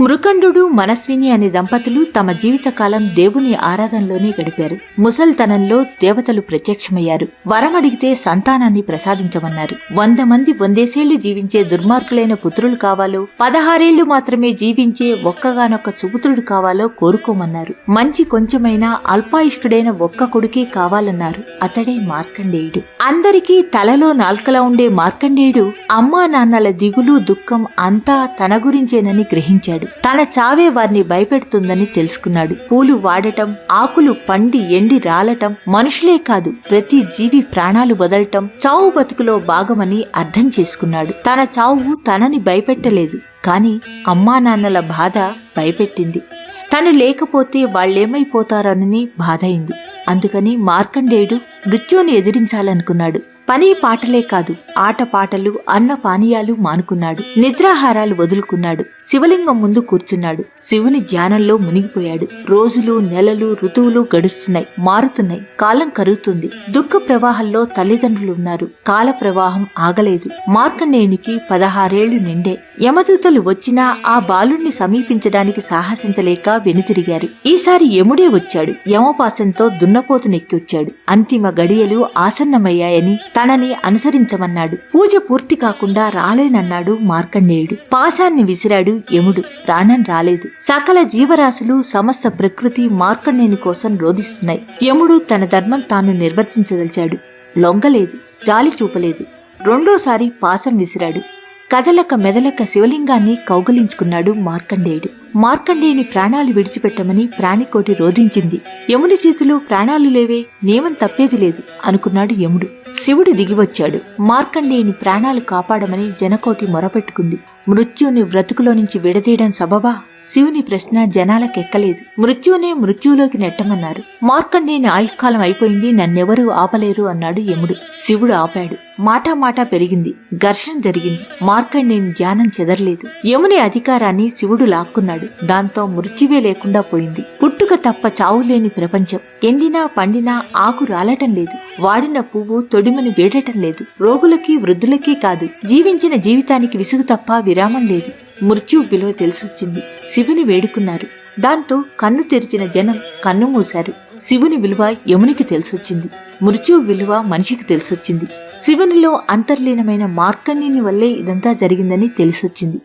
మృకండు మనస్విని అనే దంపతులు తమ జీవితకాలం దేవుని ఆరాధనలోనే గడిపారు. ముసల్తనంలో దేవతలు ప్రత్యక్షమయ్యారు. వరమడిగితే సంతానాన్ని ప్రసాదించమన్నారు. వంద మంది వందేసేళ్ళు జీవించే దుర్మార్గులైన పుత్రులు కావాలో పదహారేళ్ళు మాత్రమే జీవించే ఒక్కగానొక్క సుపుత్రుడు కావాలో కోరుకోమన్నారు. మంచి కొంచెమైనా అల్పాయుష్కుడైన ఒక్క కొడుకే కావాలన్నారు. అతడే మార్కండేయుడు. అందరికీ తలలో నాల్కలా ఉండే మార్కండేయుడు అమ్మా నాన్నల దిగులు దుఃఖం అంతా తన గురించేనని గ్రహించాడు. తన చావే వారిని భయపెడుతుందని తెలుసుకున్నాడు. పూలు వాడటం ఆకులు పండి ఎండి రాలటం మనుషులే కాదు ప్రతి జీవి ప్రాణాలు వదలటం చావు బతుకులో భాగమని అర్థం చేసుకున్నాడు. తన చావు తనని భయపెట్టలేదు కాని అమ్మా నాన్నల బాధ భయపెట్టింది. తను లేకపోతే వాళ్ళేమైపోతారనని బాధయింది అందుకని మార్కండేయుడు మృత్యువుని ఎదిరించాలనుకున్నాడు. పని పాటలే కాదు ఆట పాటలు అన్న పానీయాలు మానుకున్నాడు. నిద్రాహారాలు వదులుకున్నాడు. శివలింగం ముందు కూర్చున్నాడు. శివుని ధ్యానంలో మునిగిపోయాడు. రోజులు నెలలు ఋతువులు గడుస్తున్నాయి. మారుతున్నాయి. కాలం కరుగుతుంది. దుఃఖ ప్రవాహంలో తల్లిదండ్రులు ఉన్నారు కాల ప్రవాహం ఆగలేదు. మార్కండేయునికి పదహారేళ్ళు నిండే. యమదూతలు వచ్చినా ఆ బాలుణ్ణి సమీపించడానికి సాహసించలేక వెనుతిరిగారు. ఈసారి యముడే వచ్చాడు. యమపాసంతో దున్నపోతునెక్కి వచ్చాడు. అంతిమ గడియలు ఆసన్నమయ్యాయని తనని అనుసరించమన్నాడు. పూజ పూర్తి కాకుండా రాలేనన్నాడు మార్కండేయుడు. పాశాన్ని విసిరాడు యముడు. రానని రాలేదు. సకల జీవరాశులు సమస్త ప్రకృతి మార్కండేయుని కోసం రోధిస్తున్నాయి. యముడు తన ధర్మం తాను నిర్వర్తించదలిచాడు. లొంగలేదు. జాలి చూపలేదు. రెండోసారి పాసం విసిరాడు. కదలక మెదలక శివలింగాన్ని కౌగలించుకున్నాడు మార్కండేయుడు. మార్కండేయుని ప్రాణాలు విడిచిపెట్టమని ప్రాణికోటి రోధించింది. యముని చేతిలో ప్రాణాలు లేవే నియమం తప్పేది లేదు అనుకున్నాడు యముడు. శివుడు దిగివచ్చాడు. మార్కండేయుని ప్రాణాలు కాపాడమని జనకోటి మొరపెట్టుకుంది. మృత్యుని బ్రతుకులో నుంచి విడదీయడం సబబా? శివుని ప్రశ్న జనాలకెక్కలేదు మృత్యునే మృత్యువులోకి నెట్టమన్నారు. మార్కండేయుని ఆయుష్కాలం అయిపోయింది నన్నెవరూ ఆపలేరు అన్నాడు యముడు. శివుడు ఆపాడు. మాటా మాటా పెరిగింది. ఘర్షణ జరిగింది. మార్కండేయుని ధ్యానం చెదరలేదు. యముని అధికారాన్ని శివుడు లాక్కున్నాడు. దాంతో మృత్యువే లేకుండా పోయింది. పుట్టుక తప్ప చావు లేని ప్రపంచం. ఎండినా పండినా ఆకు రాలటం లేదు. వాడిన పువ్వు తొడిమని వేడటం లేదు. రోగులకి వృద్ధులకి కాదు. జీవించిన జీవితానికి విసుగు తప్ప విరామం లేదు. మృత్యు విలువ తెలిసొచ్చింది. శివుని వేడుకున్నారు. దాంతో కన్ను తెరిచిన జనం కన్ను మూశారు. శివుని విలువ యమునికి తెలిసొచ్చింది. మృత్యు విలువ మనిషికి తెలిసొచ్చింది. శివునిలో అంతర్లీనమైన మార్కండిని వల్లే ఇదంతా జరిగిందని తెలిసొచ్చింది.